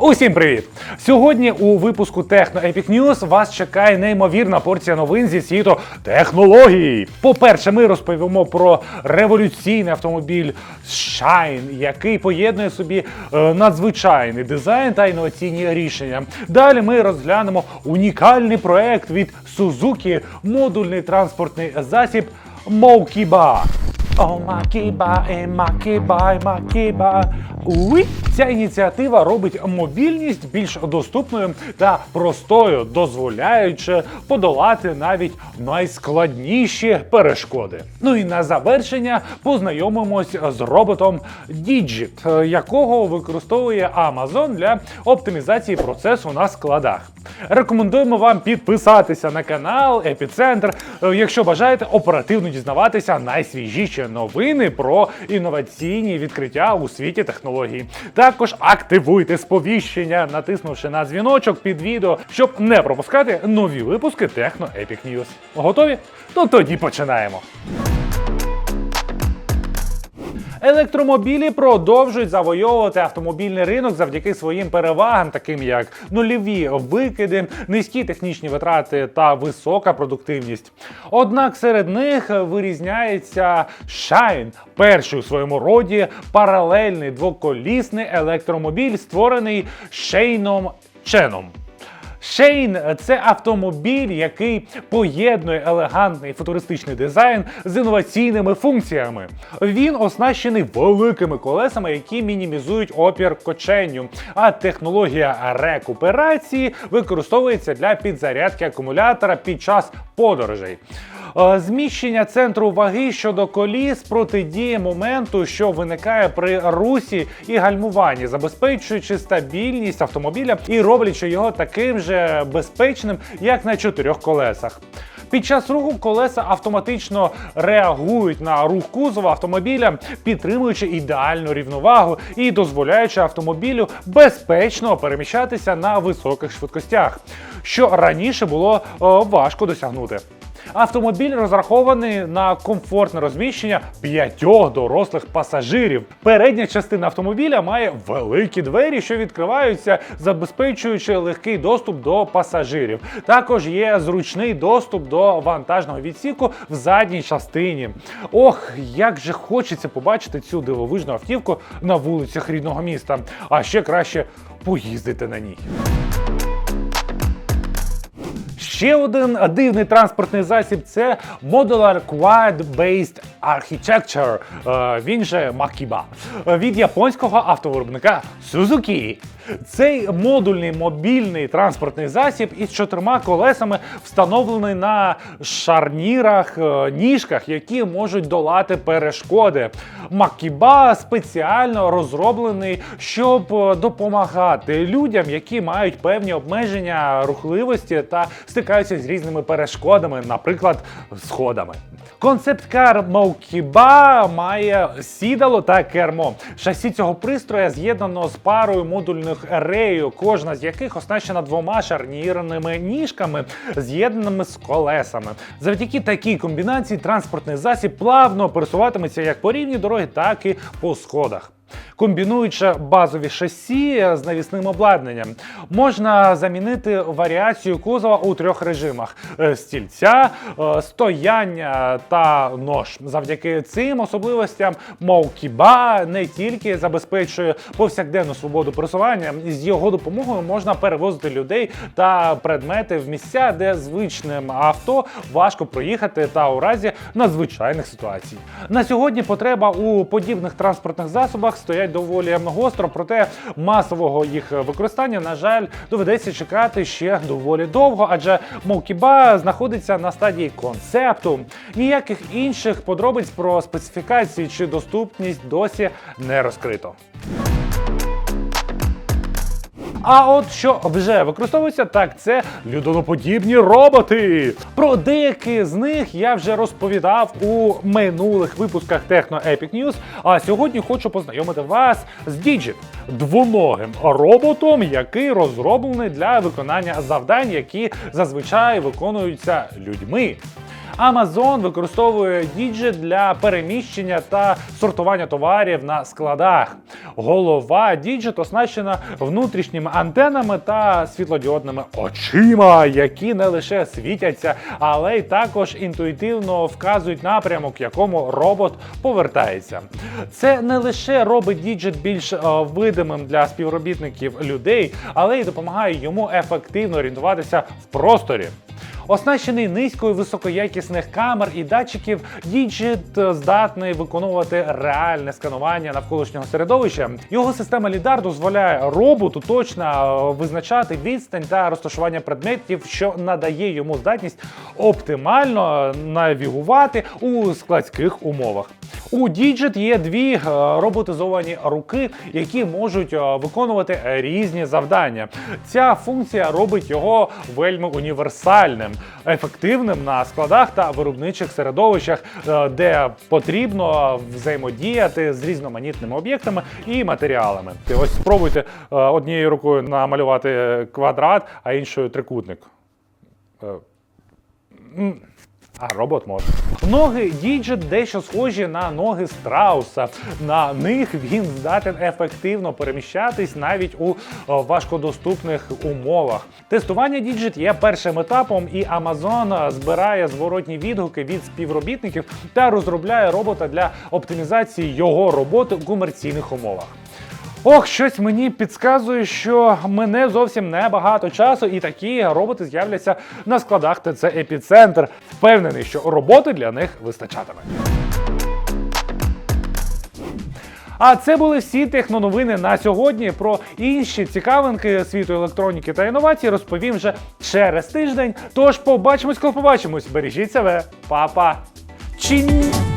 Усім привіт! Сьогодні у випуску Техно Epic News вас чекає неймовірна порція новин зі світу технологій. По-перше, ми розповімо про революційний автомобіль Shine, який поєднує собі е, надзвичайний дизайн та інноваційні рішення. Далі ми розглянемо унікальний проект від Suzuki, модульний транспортний засіб Mokiba. О, Макіба, е, Макіба, е, Макіба. Уй! Ця ініціатива робить мобільність більш доступною та простою, дозволяючи подолати навіть найскладніші перешкоди. Ну і на завершення познайомимось з роботом Digit, е, якого використовує Amazon для оптимізації процесу на складах. Рекомендуємо вам підписатися на канал Епіцентр, е, якщо бажаєте оперативно дізнаватися найсвіжіші новини про інноваційні відкриття у світі технологій. Також активуйте сповіщення, натиснувши на дзвіночок під відео, щоб не пропускати нові випуски Техно Epic News. Готові? Ну тоді починаємо. Електромобілі продовжують завойовувати автомобільний ринок завдяки своїм перевагам, таким як нульові викиди, низькі технічні витрати та висока продуктивність. Однак серед них вирізняється Shine, перший у своєму роді паралельний двоколісний електромобіль, створений Шейном Ченом. Шейн це автомобіль, який поєднує елегантний футуристичний дизайн з інноваційними функціями. Він оснащений великими колесами, які мінімізують опір коченню. А технологія рекуперації використовується для підзарядки акумулятора під час подорожей. Е, Зміщення центру ваги щодо коліс протидіє моменту, що виникає при русі і гальмуванні, забезпечуючи стабільність автомобіля і роблячи його таким же безпечним, як на чотирьох колесах. Під час руху колеса автоматично реагують на рух кузова автомобіля, підтримуючи ідеальну рівновагу і дозволяючи автомобілю безпечно переміщатися на високих швидкостях, що раніше було е, важко досягнути. Автомобіль розрахований на комфортне розміщення п'ятьох дорослих пасажирів. Передня частина автомобіля має великі двері, що відкриваються, забезпечуючи легкий доступ до пасажирів. Також є зручний доступ до вантажного відсіку в задній частині. Ох, як же хочеться побачити цю дивовижну автівку на вулицях рідного міста. А ще краще поїздити на ній. Ще один дивний транспортний засіб це Modular Quad Based Architecture, е, він же Makiba, від японського автовиробника Suzuki. Цей модульний мобільний транспортний засіб із чотирма колесами встановлений на шарнірах, е, ніжках, які можуть долати перешкоди. Макіба спеціально розроблений, щоб е, допомагати людям, які мають певні обмеження рухливості та стикаються з різними перешкодами, наприклад, сходами. Концепт-кар Мокіба має сідало та кермо. Шасі цього пристроя з'єднано з парою модульних рею, кожна з яких оснащена двома шарнірними ніжками, з'єднаними з колесами. Завдяки такій комбінації транспортний засіб плавно пересуватиметься як по рівній дорогі, так і по сходах. Комбінуючи базові шасі з навісним обладнанням, можна замінити варіацію кузова у трьох режимах: Е, стільця, е, стояння та нож. Завдяки цим особливостям Моукіба не тільки забезпечує повсякденну свободу пересування, з його допомогою можна перевозити людей та предмети в місця, де звичним авто важко проїхати та у разі надзвичайних ситуацій. На сьогодні потреба у подібних транспортних засобах стоять доволі гостро, проте масового їх використання, на жаль, доведеться чекати ще доволі довго, адже Мокіба знаходиться на стадії концепту. Ніяких інших подробиць про специфікації чи доступність досі не розкрито. А от що вже використовується, так це людоноподібні роботи. Про деякі з них я вже розповідав у минулих випусках Techno Epic News, А сьогодні хочу познайомити вас з Digit, двоногим роботом, який розроблений для виконання завдань, які зазвичай виконуються людьми. Amazon використовує Digit для переміщення та сортування товарів на складах. Голова Digit оснащена внутрішніми антенами та світлодіодними очима, які не лише світяться, але й також інтуїтивно вказують напрямок, якому робот повертається. Це не лише робить Digit більш е, видимим для співробітників людей, але й допомагає йому ефективно орієнтуватися в просторі. Оснащений низькою високоякісних камер і датчиків, діджит здатний виконувати реальне сканування навколишнього середовища. Його система лідар дозволяє роботу точно визначати відстань та розташування предметів, що надає йому здатність оптимально навігувати у складських умовах. У Digit є дві е, роботизовані руки, які можуть е, виконувати різні завдання. Ця функція робить його вельми універсальним, ефективним на складах та виробничих середовищах, е, де потрібно взаємодіяти з різноманітними об'єктами і матеріалами. Ось спробуйте однією рукою намалювати квадрат, а іншою трикутник. Е, а робот може. Ноги Діджит дещо схожі на ноги страуса. На них він здатен ефективно переміщатись навіть у е, важкодоступних умовах. Тестування Діджит є першим етапом, і Amazon збирає зворотні відгуки від співробітників та розробляє робота для оптимізації його роботи у комерційних умовах. Ох, щось мені підказує, що мене зовсім небагато часу, і такі роботи з'являться на складах ТЦ Епіцентр. Впевнений, що роботи для них вистачатиме. А це були всі техноновини на сьогодні. Про інші цікавинки світу електроніки та інновацій розповім вже через тиждень. Тож побачимось, коли побачимось. Бережіть себе, Па-па! Чинь!